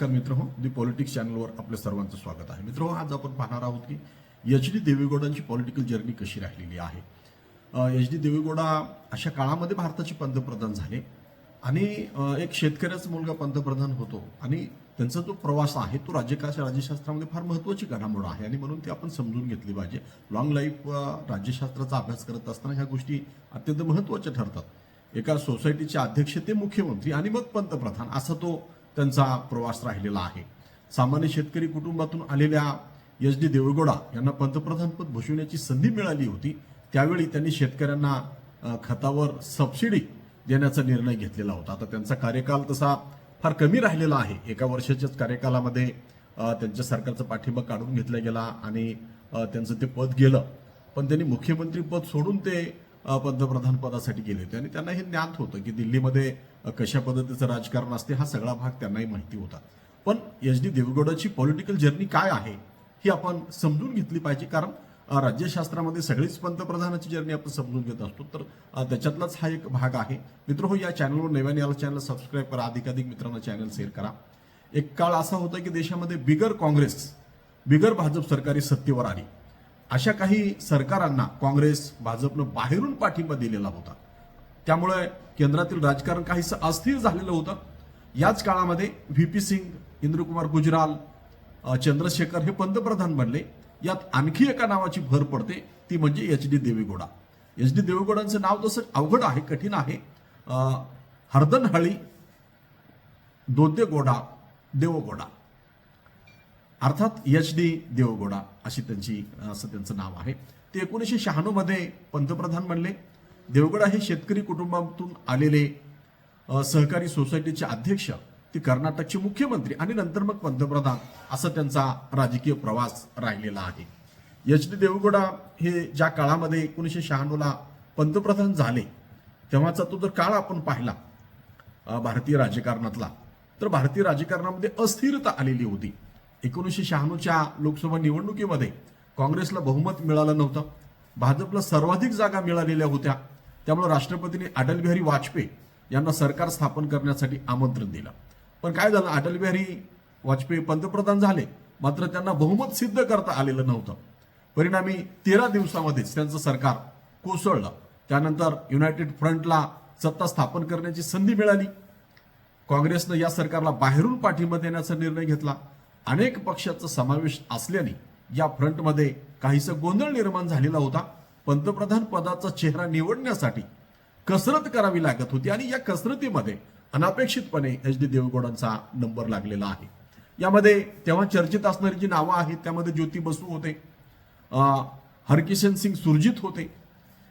नमस्कार मित्र हो दी पॉलिटिक्स चॅनलवर आपल्या सर्वांचं स्वागत आहे. मित्र आज आपण पाहणार आहोत की एच डी देवेगौडांची पॉलिटिकल जर्नी कशी राहिलेली आहे. एच डी देवेगौडा अशा काळामध्ये भारताचे पंतप्रधान झाले आणि एक शेतकऱ्याचा मुलगा पंतप्रधान होतो आणि त्यांचा जो प्रवास आहे तो राज्यकाश राज्यशास्त्रामध्ये फार महत्त्वाची घडामोड आहे आणि म्हणून ती आपण समजून घेतली पाहिजे. लॉंग लाईफ राज्यशास्त्राचा अभ्यास करत असताना ह्या गोष्टी अत्यंत महत्त्वाच्या ठरतात. एका सोसायटीचे अध्यक्ष ते मुख्यमंत्री आणि मग पंतप्रधान असा तो त्यांचा प्रवास राहिलेला आहे. सामान्य शेतकरी कुटुंबातून आलेल्या एच डी देवेगौडा यांना पंतप्रधानपद भूषवण्याची संधी मिळाली होती. त्यावेळी त्यांनी शेतकऱ्यांना खतावर सबसिडी देण्याचा निर्णय घेतलेला होता. आता त्यांचा कार्यकाल तसा फार कमी राहिलेला आहे. एका वर्षाच्याच कार्यकालामध्ये त्यांच्या सरकारचा पाठिंबा काढून घेतला गेला आणि त्यांचं ते पद गेलं. पण त्यांनी मुख्यमंत्री पद सोडून ते पंतप्रधान पदासाठी गेले होते. आणि त्यांना हे ज्ञात होतं की दिल्लीमध्ये कशा पद्धतीचं राजकारण असते हा सगळा भाग त्यांनाही माहिती होता. पण एच डी देवेगौडाची पॉलिटिकल जर्नी काय आहे ही आपण समजून घेतली पाहिजे. कारण राज्यशास्त्रामध्ये सगळीच पंतप्रधानाची जर्नी आपण समजून घेत असतो. तर त्याच्यातलाच हा एक भाग आहे. मित्र हो या चॅनलवर नव्याने याला चॅनल सबस्क्राईब करा. अधिकाधिक मित्रांना चॅनल शेअर करा. एक काळ असा होता की देशामध्ये बिगर काँग्रेस बिगर भाजप सरकारी सत्तेवर आली. अशा काही सरकारांना काँग्रेस भाजपनं बाहेरून पाठिंबा दिलेला होता. त्यामुळे केंद्रातील राजकारण काहीसं अस्थिर झालेलं होतं. याच काळामध्ये व्ही पी सिंग इंद्रकुमार गुजराल चंद्रशेखर हे पंतप्रधान बनले. यात आणखी एका नावाची भर पडते ती म्हणजे H D Devegowda. H D देवेगौडांचं नाव तसं अवघड आहे कठीण आहे अ, हरदनहळी दोद्देगोडा देवगोडा. अर्थात एच डी देवगोडा अशी त्यांची असं त्यांचं नाव आहे. ते एकोणीसशे शहाण्णवमध्ये पंतप्रधान बनले. देवगडा हे शेतकरी कुटुंबातून आलेले सहकारी सोसायटीचे अध्यक्ष ते कर्नाटकचे मुख्यमंत्री आणि नंतर मग पंतप्रधान असा त्यांचा राजकीय प्रवास राहिलेला आहे. एच डी देवगोडा हे ज्या काळामध्ये एकोणीसशे शहाण्णवला पंतप्रधान झाले तेव्हाचा तो जर काळ आपण पाहिला भारतीय राजकारणातला तर भारतीय राजकारणामध्ये अस्थिरता आलेली होती. एकोणीसशे शहाण्णवच्या लोकसभा निवडणुकीमध्ये काँग्रेसला बहुमत मिळालं नव्हतं. भाजपला सर्वाधिक जागा मिळालेल्या होत्या. त्यामुळे राष्ट्रपतींनी अटलबिहारी वाजपेयी यांना सरकार स्थापन करण्यासाठी आमंत्रण दिलं. पण काय झालं? अटलबिहारी वाजपेयी पंतप्रधान झाले. मात्र त्यांना बहुमत सिद्ध करता आलेलं नव्हतं. परिणामी तेरा दिवसामध्येच त्यांचं सरकार कोसळलं. त्यानंतर युनायटेड फ्रंटला सत्ता स्थापन करण्याची संधी मिळाली. काँग्रेसनं या सरकारला बाहेरून पाठिंबा देण्याचा निर्णय घेतला. अनेक पक्षाचा समावेश असल्याने या फ्रंटमध्ये काहीसा गोंधळ निर्माण झालेला होता. पंतप्रधान पदाचा चेहरा निवडण्यासाठी कसरत करावी लागत होती आणि या कसरतीमध्ये अनापेक्षितपणे एच डी देवेगौडांचा नंबर लागलेला आहे. यामध्ये तेव्हा चर्चेत असणारी जी नावं आहेत त्यामध्ये ज्योती बसू होते हरकिशन सिंग सुरजित होते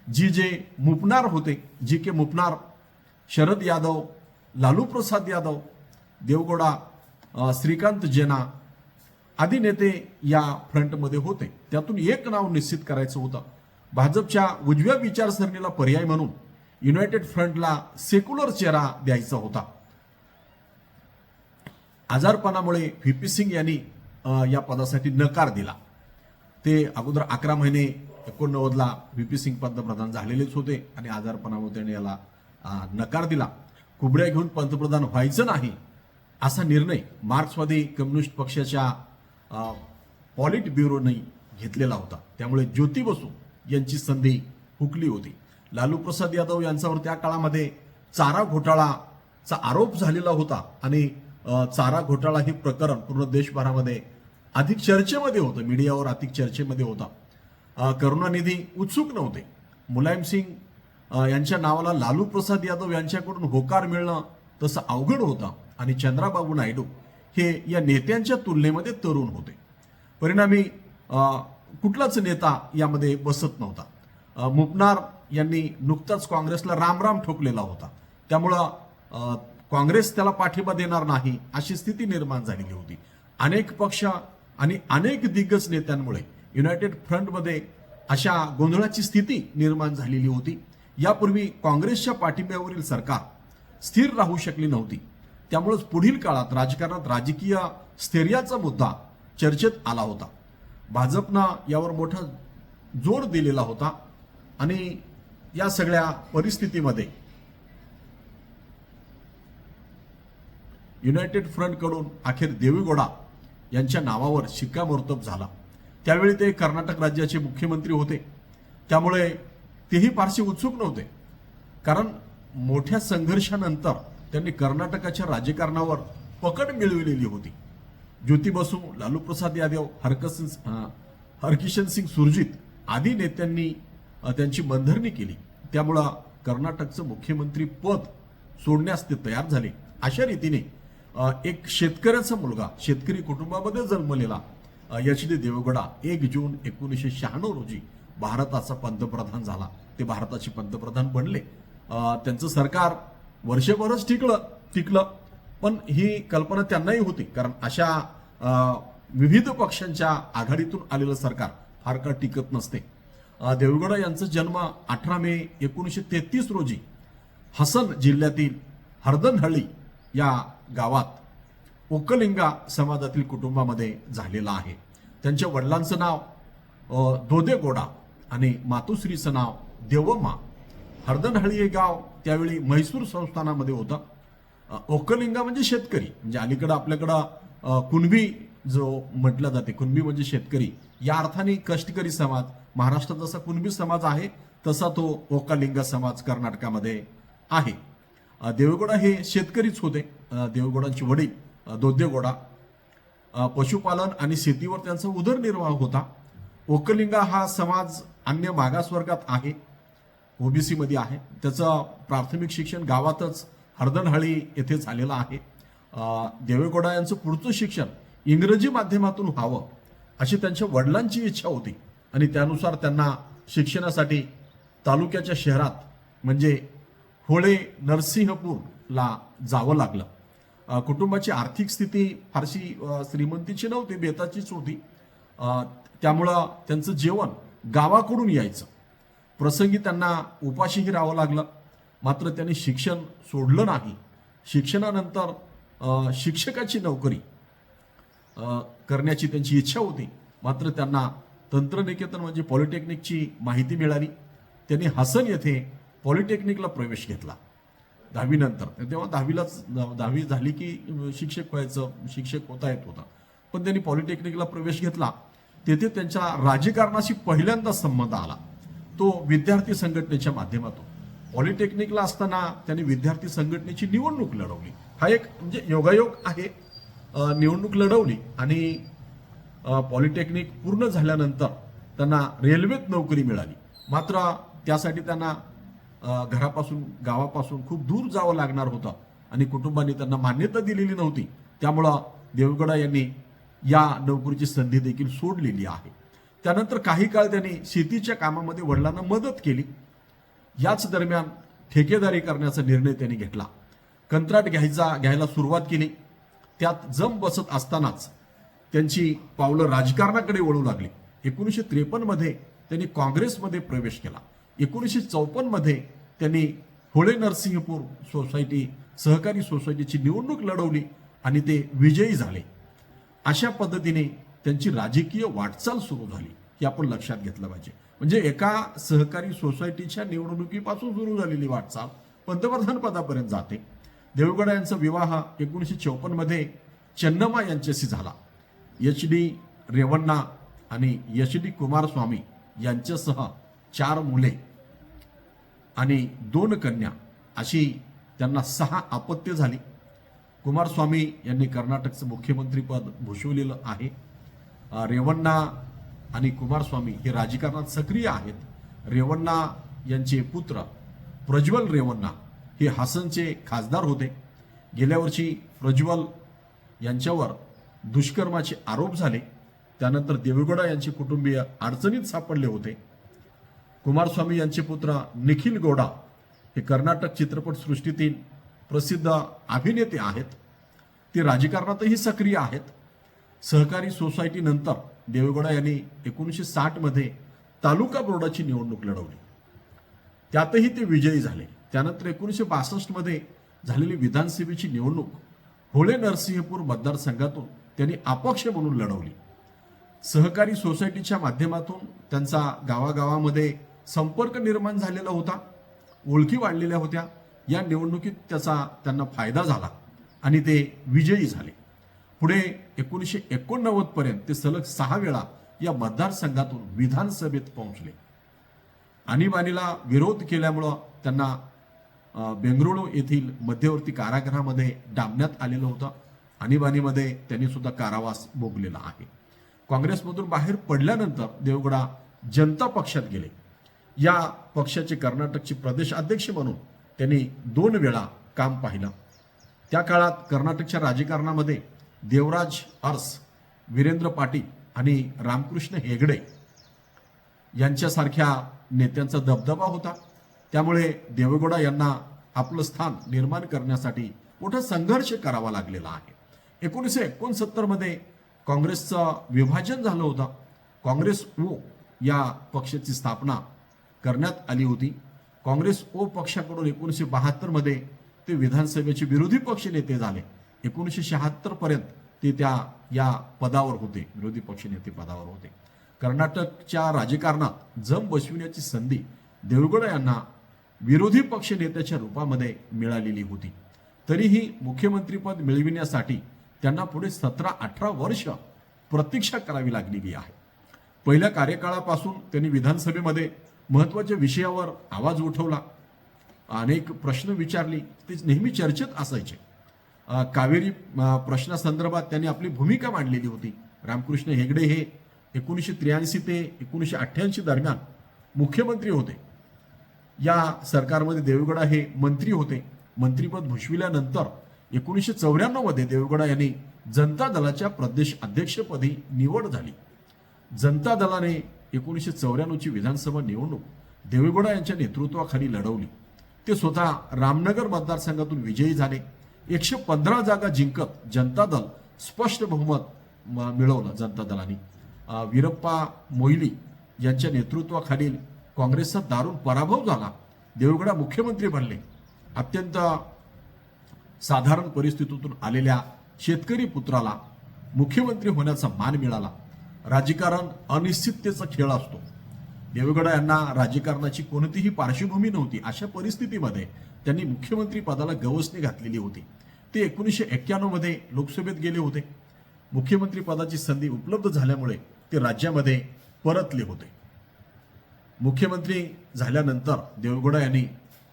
जी जे मुपनार होते जी के मुपनार शरद यादव लालू प्रसाद यादव देवगौडा श्रीकांत जेना आदी नेते या फ्रंटमध्ये होते. त्यातून एक नाव निश्चित करायचं होतं. भाजपच्या उजव्या विचारसरणीला पर्याय म्हणून युनायटेड फ्रंटला सेक्युलर चेहरा द्यायचा होता. आजारपणामुळे व्ही पी सिंग यांनी या पदासाठी नकार दिला. ते अगोदर अकरा महिने एकोणनव्वदला व्ही पी सिंग पंतप्रधान झालेलेच होते आणि आजारपणामुळे त्याने याला नकार दिला. कुबड्या घेऊन पंतप्रधान व्हायचं नाही असा निर्णय मार्क्सवादी कम्युनिस्ट पक्षाच्या पॉलिट ब्युरोने घेतलेला होता. त्यामुळे ज्योती बसू यांची संधी हुकली होती. लालू प्रसाद यादव यांच्यावर त्या काळामध्ये चारा घोटाळाचा आरोप झालेला होता आणि चारा घोटाळा हे प्रकरण पूर्ण देशभरामध्ये अधिक चर्चेमध्ये होतं. मीडियावर अधिक चर्चेमध्ये होता. करुणानिधी उत्सुक नव्हते. मुलायम सिंग यांच्या नावाला लालू प्रसाद यादव यांच्याकडून होकार मिळणं तसं अवघड होतं. आणि चंद्राबाबू नायडू हे या नेत्यांच्या तुलनेमध्ये तरुण होते. परिणामी कुठलाच नेता यामध्ये बसत नव्हता. मुपनार यांनी नुकताच काँग्रेसला रामराम ठोकलेला होता. त्यामुळं काँग्रेस त्याला पाठिंबा देणार नाही अशी स्थिती निर्माण झालेली होती. अनेक पक्ष आणि अनेक दिग्गज नेत्यांमुळे युनायटेड फ्रंटमध्ये अशा गोंधळाची स्थिती निर्माण झालेली होती. यापूर्वी काँग्रेसच्या पाठिंब्यावरील सरकार स्थिर राहू शकली नव्हती. त्यामुळेच पुढील काळात राजकारणात राजकीय स्थैर्याचा मुद्दा चर्चेत आला होता. भाजपनं यावर मोठा जोर दिलेला होता आणि या सगळ्या परिस्थितीमध्ये युनायटेड फ्रंटकडून अखेर देवीगोडा यांच्या नावावर शिक्कामोर्तब झाला. त्यावेळी ते कर्नाटक राज्याचे मुख्यमंत्री होते. त्यामुळे तेही फारसे उत्सुक नव्हते. कारण मोठ्या संघर्षानंतर त्यांनी कर्नाटकाच्या राजकारणावर पकड मिळविलेली होती. ज्योती बसू लालू प्रसाद यादव हरकसिंग हरकिशन सिंग सुरजित आदी नेत्यांनी त्यांची बंधरणी केली. त्यामुळं कर्नाटकचं मुख्यमंत्री पद सोडण्यास ते तयार झाले. अशा रीतीने एक शेतकऱ्याचा मुलगा शेतकरी कुटुंबामध्ये जन्मलेला एच डी देवगडा एक जून एकोणीसशे शहाण्णव रोजी भारताचा पंतप्रधान झाला. ते भारताचे पंतप्रधान बनले. त्यांचं सरकार वर्षभरच टिकलं टिकलं. पण ही कल्पना त्यांनाही होती. कारण अशा विविध पक्षांच्या आघाडीतून आलेलं सरकार फार काळ टिकत नसते. देवगडा यांचा जन्म अठरा मे एकोणीसशे तेहतीस रोजी हसन जिल्ह्यातील हरदनहळ्ळी या गावात ओकलिंगा समाजातील कुटुंबामध्ये झालेला आहे. त्यांच्या वडिलांचं नाव दोदेगोडा आणि मातोश्रीचं नाव देवम्मा हरदनहळ्ळी हे गाव त्यावेळी म्हैसूर संस्थानामध्ये होतं. ओकलिंगा म्हणजे शेतकरी. म्हणजे अलीकडं आपल्याकडं कुणबी जो म्हटलं जाते कुणबी म्हणजे शेतकरी या अर्थाने कष्टकरी समाज महाराष्ट्रात जसा कुणबी समाज आहे तसा तो ओकालिंगा समाज कर्नाटकामध्ये आहे. देवगोडा हे शेतकरीच होते. देवगोडांचे वडील दोद्यगोडा पशुपालन आणि शेतीवर त्यांचा उदरनिर्वाह होता. ओकलिंगा हा समाज अन्य मागासवर्गात आहे. ओबीसीमध्ये आहे. त्याचं प्राथमिक शिक्षण गावातच हरदनहळी येथे झालेलं आहे. देवेगौडा यांचं पुढचं शिक्षण इंग्रजी माध्यमातून व्हावं अशी त्यांच्या वडिलांची इच्छा होती. आणि त्यानुसार त्यांना शिक्षणासाठी तालुक्याच्या शहरात म्हणजे होळे नरसिंहपूरला जावं लागलं. कुटुंबाची आर्थिक स्थिती फारशी श्रीमंतीची नव्हती बेताचीच होती. त्यामुळं त्यांचं जेवण गावाकडून यायचं. प्रसंगी त्यांना उपाशीही राहावं लागलं. मात्र त्यांनी शिक्षण सोडलं नाही. शिक्षणानंतर शिक्षकाची नोकरी करण्याची त्यांची इच्छा होती. मात्र त्यांना तंत्रनिकेतन म्हणजे पॉलिटेक्निकची माहिती मिळाली. त्यांनी हसन येथे पॉलिटेक्निकला प्रवेश घेतला. दहावीनंतर. तेव्हा दहावीलाच दहावी झाली की शिक्षक व्हायचं शिक्षक होता येत होता. पण त्यांनी पॉलिटेक्निकला प्रवेश घेतला. तेथे त्यांच्या राजकारणाशी पहिल्यांदा संबंध आला. तो विद्यार्थी संघटनेच्या माध्यमातून. पॉलिटेक्निकला असताना त्यांनी विद्यार्थी संघटनेची निवडणूक लढवली. हा एक म्हणजे योगायोग आहे. निवडणूक लढवली आणि पॉलिटेक्निक पूर्ण झाल्यानंतर त्यांना रेल्वेत नोकरी मिळाली. मात्र त्यासाठी त्यांना घरापासून गावापासून खूप दूर जावं लागणार होतं आणि कुटुंबाने त्यांना मान्यता दिलेली नव्हती. त्यामुळं देवगडा यांनी या नोकरीची संधी देखील सोडलेली आहे. त्यानंतर काही काळ त्यांनी शेतीच्या कामामध्ये वडिलांना मदत केली. याच दरम्यान ठेकेदारी करण्याचा निर्णय त्यांनी घेतला. कंत्राट घ्यायचा घ्यायला सुरुवात केली. त्यात जम बसत असतानाच त्यांची पावलं राजकारणाकडे वळू लागली. एकोणीसशे त्रेपन्नमध्ये त्यांनी काँग्रेसमध्ये प्रवेश केला. एकोणीसशे चौपन्नमध्ये त्यांनी होळे नरसिंहपूर सोसायटी सहकारी सोसायटीची निवडणूक लढवली आणि ते विजयी झाले. अशा पद्धतीने त्यांची राजकीय वाटचाल सुरू झाली हे आपण लक्षात घेतलं पाहिजे. म्हणजे एका सहकारी सोसायटीच्या निवडणुकीपासून सुरू झालेली वाटचाल पंतप्रधान पदापर्यंत जाते. देवगडा यांचा विवाह एकोणीसशे चौपन्नमध्ये चन्नमा यांच्याशी झाला. एच डी रेवण्णा आणि एच डी कुमारस्वामी यांच्यासह चार मुले आणि दोन कन्या अशी त्यांना सहा अपत्य झाली. कुमारस्वामी यांनी कर्नाटकचं मुख्यमंत्रीपद भूषवलेलं आहे. रेवण्णा आणि कुमारस्वामी हे राजकारणात सक्रिय आहेत. रेवण्णा यांचे पुत्र प्रज्वल रेवण्णा हे हासनचे खासदार होते. गेल्या वर्षी प्रज्वल यांच्यावर दुष्कर्माचे आरोप झाले. त्यानंतर देवेगौडा यांचे कुटुंबीय अडचणीत सापडले होते. कुमारस्वामी यांचे पुत्र निखिल गौडा हे कर्नाटक चित्रपटसृष्टीतील प्रसिद्ध अभिनेते आहेत. ते राजकारणातही सक्रिय आहेत. सहकारी सोसायटीनंतर देवेगौडा यांनी एकोणीसशे साठमध्ये तालुका बोर्डाची निवडणूक लढवली. त्यातही ते विजयी झाले. त्यानंतर एकोणीसशे बासष्टमध्ये झालेली विधानसभेची निवडणूक होळे नरसिंहपूर मतदारसंघातून त्यांनी अपक्ष म्हणून लढवली. सहकारी सोसायटीच्या माध्यमातून त्यांचा गावागावामध्ये संपर्क निर्माण झालेला होता. ओळखी वाढलेल्या होत्या. या निवडणुकीत त्याचा त्यांना फायदा झाला आणि ते विजयी झाले. पुढे एकोणीसशे एकोणनव्वद पर्यंत ते सलग सहा वेळा या मतदारसंघातून विधानसभेत पोहोचले. आणीबाणीला विरोध केल्यामुळं त्यांना बेंगळुरू येथील मध्यवर्ती कारागृहामध्ये डांबण्यात आलेलं होतं. आणीबाणीमध्ये त्यांनी सुद्धा कारावास भोगलेला आहे. काँग्रेसमधून बाहेर पडल्यानंतर देवगडा जनता पक्षात गेले. या पक्षाचे कर्नाटकचे प्रदेश अध्यक्ष म्हणून त्यांनी दोन वेळा काम पाहिलं. त्या काळात कर्नाटकच्या राजकारणामध्ये देवराज अर्स वीरेंद्र पाटील आणि रामकृष्ण हेगडे यांच्यासारख्या नेत्यांचा दबदबा होता. त्यामुळे देवेगौडा यांना आपलं स्थान निर्माण करण्यासाठी मोठा संघर्ष करावा लागलेला आहे. एकोणीसशे एकोणसत्तरमध्ये काँग्रेसचं विभाजन झालं होतं. काँग्रेस ओ या पक्षाची स्थापना करण्यात आली होती. काँग्रेस ओ पक्षाकडून एकोणीसशे बहात्तरमध्ये ते विधानसभेचे विरोधी पक्ष नेते झाले. एकोणीसशे शहात्तर पर्यंत ते त्या या पदावर होते विरोधी पक्षनेते पदावर होते. कर्नाटकच्या राजकारणात जम बसविण्याची संधी देवगड यांना विरोधी पक्ष नेत्याच्या रूपामध्ये मिळालेली होती. तरीही मुख्यमंत्रीपद मिळविण्यासाठी त्यांना पुढे सतरा अठरा वर्ष प्रतीक्षा करावी लागलेली आहे. पहिल्या कार्यकाळापासून त्यांनी विधानसभेमध्ये महत्त्वाच्या विषयावर आवाज उठवला. अनेक प्रश्न विचारली ते नेहमी चर्चेत असायचे. कावेरी प्रश्नासंदर्भात त्यांनी आपली भूमिका मांडलेली होती. रामकृष्ण हेगडे हे एकोणीसशे त्र्याऐंशी ते एकोणीसशे अठ्ठ्याऐंशी दरम्यान मुख्यमंत्री होते. या सरकारमध्ये देवेगौडा हे मंत्री होते. मंत्रीपद भूषविल्यानंतर एकोणीसशे चौऱ्याण्णवमध्ये देवेगौडा यांनी जनता दलाच्या प्रदेश अध्यक्षपदी निवड झाली. जनता दलाने एकोणीसशे चौऱ्याण्णवची विधानसभा निवडणूक देवेगौडा यांच्या नेतृत्वाखाली लढवली. ते स्वतः रामनगर मतदारसंघातून विजयी झाले. एकशे पंधरा जागा जिंकत जनता दल स्पष्ट बहुमत म- मिळवलं जनता दलाने. वीरप्पा मोईली यांच्या नेतृत्वाखालील काँग्रेसचा दारुण पराभव झाला. देवगडा मुख्यमंत्री बनले. अत्यंत साधारण परिस्थितीतून आलेल्या शेतकरी पुत्राला मुख्यमंत्री होण्याचा मान मिळाला. राजकारण अनिश्चिततेचा खेळ असतो. देवेगौडा यांना राजकारणाची कोणतीही पार्श्वभूमी नव्हती. अशा परिस्थितीमध्ये त्यांनी मुख्यमंत्री पदाला गवसणी घातलेली होती. ते एकोणीसशे एक्क्याण्णवमध्ये लोकसभेत गेले होते. मुख्यमंत्री पदाची संधी उपलब्ध झाल्यामुळे ते राज्यामध्ये परतले होते. मुख्यमंत्री झाल्यानंतर देवेगौडा यांनी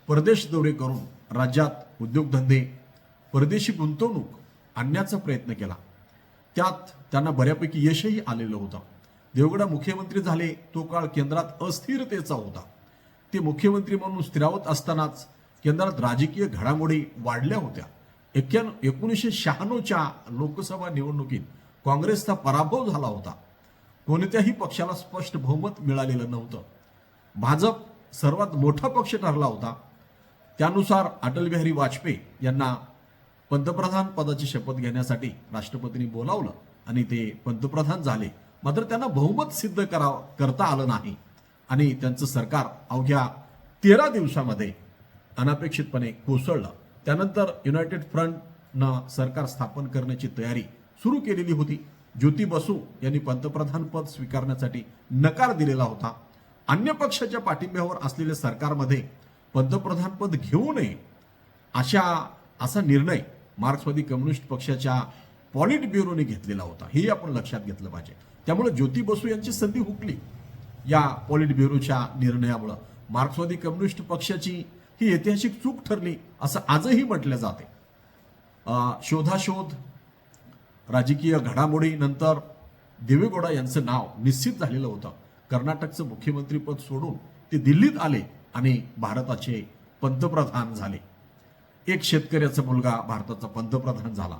परदेश दौरे करून राज्यात उद्योगधंदे परदेशी गुंतवणूक आणण्याचा प्रयत्न केला. त्यात त्यांना बऱ्यापैकी यशही आलेलं होतं. देवगडा मुख्यमंत्री झाले तो काळ केंद्रात अस्थिरतेचा होता. ते मुख्यमंत्री म्हणून स्थिरावत असतानाच केंद्रात राजकीय घडामोडी वाढल्या होत्या. एक्क्याण्णव एकोणीसशे शहाण्णवच्या लोकसभा निवडणुकीत काँग्रेसचा पराभव झाला होता. कोणत्याही पक्षाला स्पष्ट बहुमत मिळालेलं नव्हतं. भाजप सर्वात मोठा पक्ष ठरला होता. त्यानुसार अटलबिहारी वाजपेयी यांना पंतप्रधान पदाची शपथ घेण्यासाठी राष्ट्रपतींनी बोलावलं आणि ते पंतप्रधान झाले. मात्र त्यांना बहुमत सिद्ध करा करता आलं नाही. आणि त्यांचं सरकार अवघ्या तेरा दिवसामध्ये अनपेक्षितपणे कोसळलं. त्यानंतर युनायटेड फ्रंटनं सरकार स्थापन करण्याची तयारी सुरू केलेली होती. ज्योती बसू यांनी पंतप्रधान पद स्वीकारण्यासाठी नकार दिलेला होता. अन्य पक्षाच्या पाठिंब्यावर असलेल्या सरकारमध्ये पंतप्रधान पद घेऊ नये अशा असा निर्णय मार्क्सवादी कम्युनिस्ट पक्षाच्या पॉलिट ब्युरोने घेतलेला होता. हे आपण लक्षात घेतलं पाहिजे. त्यामुळे ज्योती बसू यांची संधी हुकली या पॉलिट ब्युरोच्या निर्णयामुळं. मार्क्सवादी कम्युनिस्ट पक्षाची ही ऐतिहासिक चूक ठरली असं आजही म्हटलं जाते. शोधाशोध राजकीय घडामोडीनंतर देवेगौडा यांचं नाव निश्चित झालेलं होतं. कर्नाटकचं मुख्यमंत्रीपद सोडून ते दिल्लीत आले आणि भारताचे पंतप्रधान झाले. एक शेतकऱ्याचा मुलगा भारताचा पंतप्रधान झाला.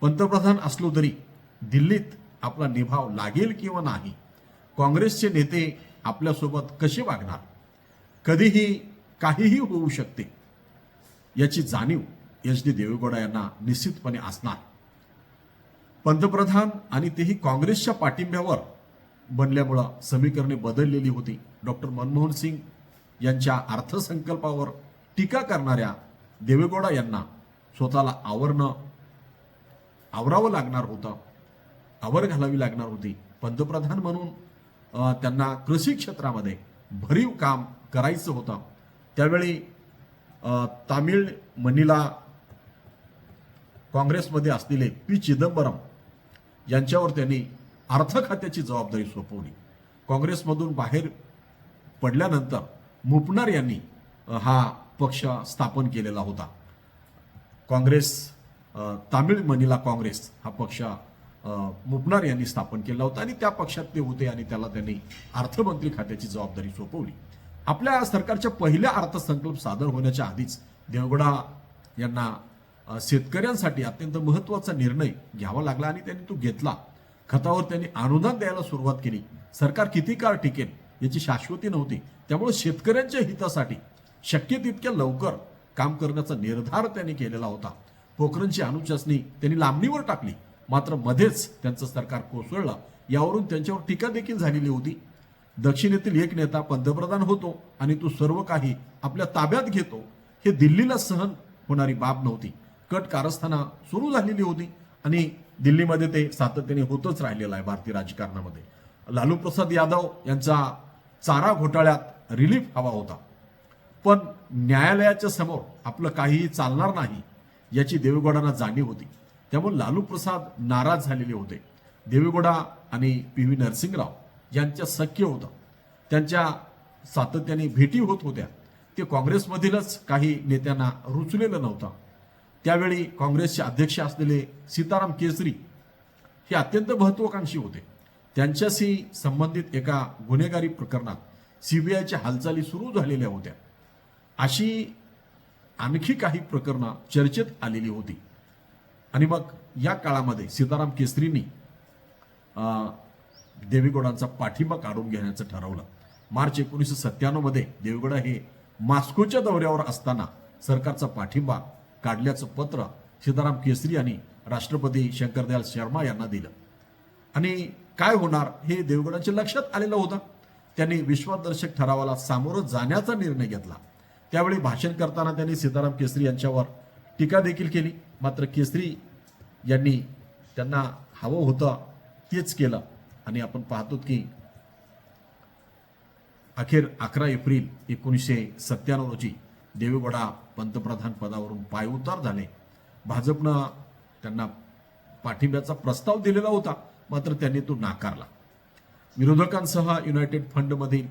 पंतप्रधान असलो तरी दिल्लीत आपला निभाव लागेल किंवा नाही. काँग्रेसचे नेते आपल्यासोबत कसे वागणार? कधीही काहीही होऊ शकते. याची जाणीव एच डी देवेगौडा यांना निश्चितपणे असणार. पंतप्रधान आणि तेही काँग्रेसच्या पाठिंब्यावर बनल्यामुळं समीकरणे बदललेली होती. डॉक्टर मनमोहन सिंग यांच्या अर्थसंकल्पावर टीका करणाऱ्या देवेगौडा यांना स्वतःला आवरणं आवरावं लागणार होतं. आवर घालावी लागणार होती. पंतप्रधान म्हणून त्यांना कृषी क्षेत्रामध्ये भरीव काम करायचं होतं. त्यावेळी तामिळ मनीला काँग्रेसमध्ये असलेले पी. चिदंबरम यांच्यावर त्यांनी अर्थ खात्याची जबाबदारी सोपवली. काँग्रेसमधून बाहेर पडल्यानंतर मुपणार यांनी हा पक्ष स्थापन केलेला होता. काँग्रेस तामिळ मनिला काँग्रेस हा पक्ष अ, मुपनार यांनी स्थापन केला होता आणि त्या पक्षात ते होते आणि त्याला त्यांनी अर्थमंत्री खात्याची जबाबदारी सोपवली. आपल्या सरकारच्या पहिल्या अर्थसंकल्प सादर होण्याच्या आधीच देवगडा यांना शेतकऱ्यांसाठी अत्यंत महत्त्वाचा निर्णय घ्यावा लागला आणि त्यांनी तो घेतला. खतावर त्यांनी अनुदान द्यायला सुरुवात केली. सरकार किती काळ टिकेल याची शाश्वती नव्हती. त्यामुळे शेतकऱ्यांच्या हितासाठी शक्य तितक्या लवकर काम करण्याचा निर्धार त्यांनी केलेला होता. पोखरणची अणुचाचणी त्यांनी लांबणीवर टाकली. मात्र मध्येच त्यांचं सरकार कोसळलं. यावरून त्यांच्यावर टीका देखील झालेली होती. दक्षिणेतील एक नेता पंतप्रधान होतो आणि तो सर्व काही आपल्या ताब्यात घेतो. हे दिल्लीला सहन होणारी बाब नव्हती. कट कारस्थाना सुरू झालेली होती आणि दिल्लीमध्ये ते सातत्याने होतच राहिलेलं आहे भारतीय राजकारणामध्ये. लालू प्रसाद यादव यांचा चारा घोटाळ्यात रिलीफ हवा होता. पण न्यायालयाच्या समोर आपलं काहीही चालणार नाही याची देवेगौडांना जाणीव होती. त्यामुळे लालू प्रसाद नाराज झालेले होते. देवेगौडा आणि पी व्ही नरसिंगराव यांच्या सख्य होतं. त्यांच्या सातत्याने भेटी होत होत्या. ते काँग्रेसमधीलच काही नेत्यांना रुचलेलं नव्हतं. त्यावेळी काँग्रेसचे अध्यक्ष असलेले सीताराम केसरी हे अत्यंत महत्वाकांक्षी होते. त्यांच्याशी संबंधित एका गुन्हेगारी प्रकरणात सीबीआयच्या हालचाली सुरू झालेल्या होत्या. अशी आणखी काही प्रकरणं चर्चेत आलेली होती. आणि मग या काळामध्ये सीताराम केसरींनी अं, देवेगौडांचा पाठिंबा काढून घेण्याचं ठरवलं. मार्च एकोणीसशे सत्त्याण्णवमध्ये देवेगौडा हे मास्कोच्या दौऱ्यावर असताना सरकारचा पाठिंबा काढल्याचं पत्र सीताराम केसरी यांनी राष्ट्रपती शंकरदयाल शर्मा यांना दिलं. आणि काय होणार हे देवगडांच्या लक्षात आलेलं होतं. त्यांनी विश्वासदर्शक ठरावाला सामोरं जाण्याचा निर्णय घेतला. त्यावेळी भाषण करताना त्यांनी सीताराम केसरी यांच्यावर टीका देखील केली. मात्र केसरी यांनी त्यांना हवं होतं तेच केलं. आणि आपण पाहतो की अखेर अकरा एप्रिल एकोणीसशे सत्त्याण्णव रोजी देवेगौडा पंतप्रधान पदावरून पायउतार झाले. भाजपनं त्यांना पाठिंब्याचा प्रस्ताव दिलेला होता मात्र त्यांनी तो नाकारला. विरोधकांसह युनायटेड फंडमधील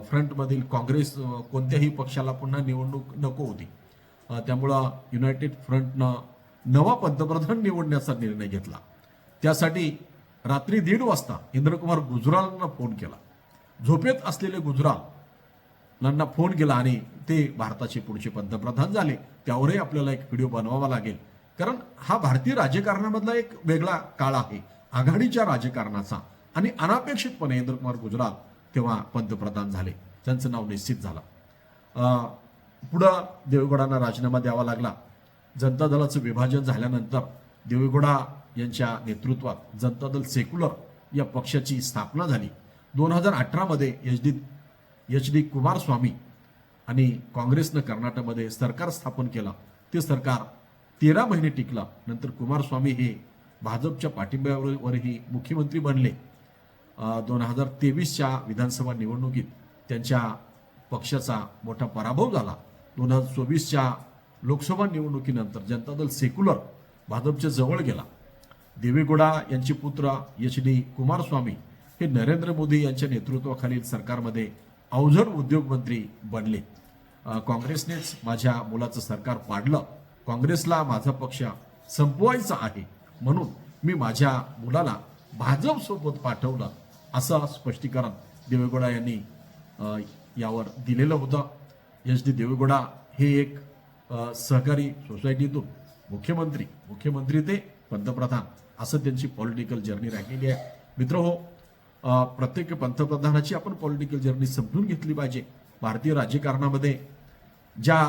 फ्रंटमधील काँग्रेस कोणत्याही पक्षाला पुन्हा निवडणूक नको होती. त्यामुळं युनायटेड फ्रंटनं नवा पंतप्रधान निवडण्याचा निर्णय घेतला. त्यासाठी रात्री दीड वाजता इंद्रकुमार गुजरालांना फोन केला. झोपेत असलेले गुजराल फोन केला आणि ते भारताचे पुढचे पंतप्रधान झाले. त्यावरही आपल्याला एक व्हिडिओ बनवावा लागेल. कारण हा भारतीय राजकारणामधला एक वेगळा काळ आहे. आघाडीच्या राजकारणाचा. आणि अनापेक्षितपणे इंद्रकुमार गुजराल तेव्हा पंतप्रधान झाले. त्यांचं नाव निश्चित झालं. पुढं देवगडांना राजीनामा द्यावा लागला. जनता दलाचं विभाजन झाल्यानंतर देवेगौडा यांच्या नेतृत्वात जनता दल सेक्युलर या पक्षाची स्थापना झाली. दोन हजार अठरामध्ये H D H D Kumaraswamy आणि काँग्रेसनं कर्नाटकमध्ये सरकार स्थापन केलं. ते सरकार तेरा महिने टिकलं. नंतर कुमारस्वामी हे भाजपच्या पाठिंब्यावरही मुख्यमंत्री बनले. दोन हजार तेवीसच्या विधानसभा निवडणुकीत त्यांच्या पक्षाचा मोठा पराभव झाला. दोन हजार चोवीसच्या लोकसभा निवडणुकीनंतर जनता दल सेक्युलर भाजपच्या जवळ गेला. देवेगौडा यांचे पुत्र एच डी कुमारस्वामी हे नरेंद्र मोदी यांच्या नेतृत्वाखालील सरकारमध्ये अवजड उद्योग मंत्री बनले काँग्रेसनेच माझ्या मुलाचं सरकार पाडलं. काँग्रेसला माझा पक्ष संपवायचा आहे म्हणून मी माझ्या मुलाला भाजपसोबत पाठवलं असं स्पष्टीकरण देवेगौडा यांनी यावर दिलेलं होतं. एच डी देवेगौडा हे एक सहकारी सोसायटीतून मुख्यमंत्री मुख्यमंत्री ते पंतप्रधान असं त्यांची पॉलिटिकल जर्नी राहिलेली आहे. मित्र हो प्रत्येक पंतप्रधानाची आपण पॉलिटिकल जर्नी समजून घेतली पाहिजे. भारतीय राजकारणामध्ये ज्या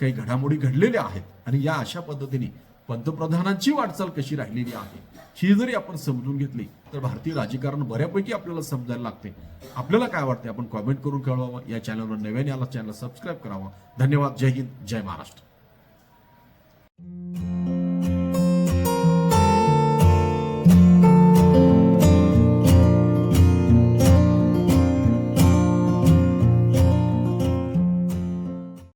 काही घडामोडी घडलेल्या आहेत आणि या अशा पद्धतीने पंतप्रधानांची वाटचाल कशी राहिलेली आहे ही जरी आपण समजून घेतली तर भारतीय राजकारण बऱ्यापैकी आपल्याला समजायला लागते. आपल्याला काय वाटते आपण कॉमेंट करून कळवावं. या चॅनलवर नव्याने आला चॅनल सबस्क्राईब करावा. धन्यवाद. जय हिंद. जय महाराष्ट्र.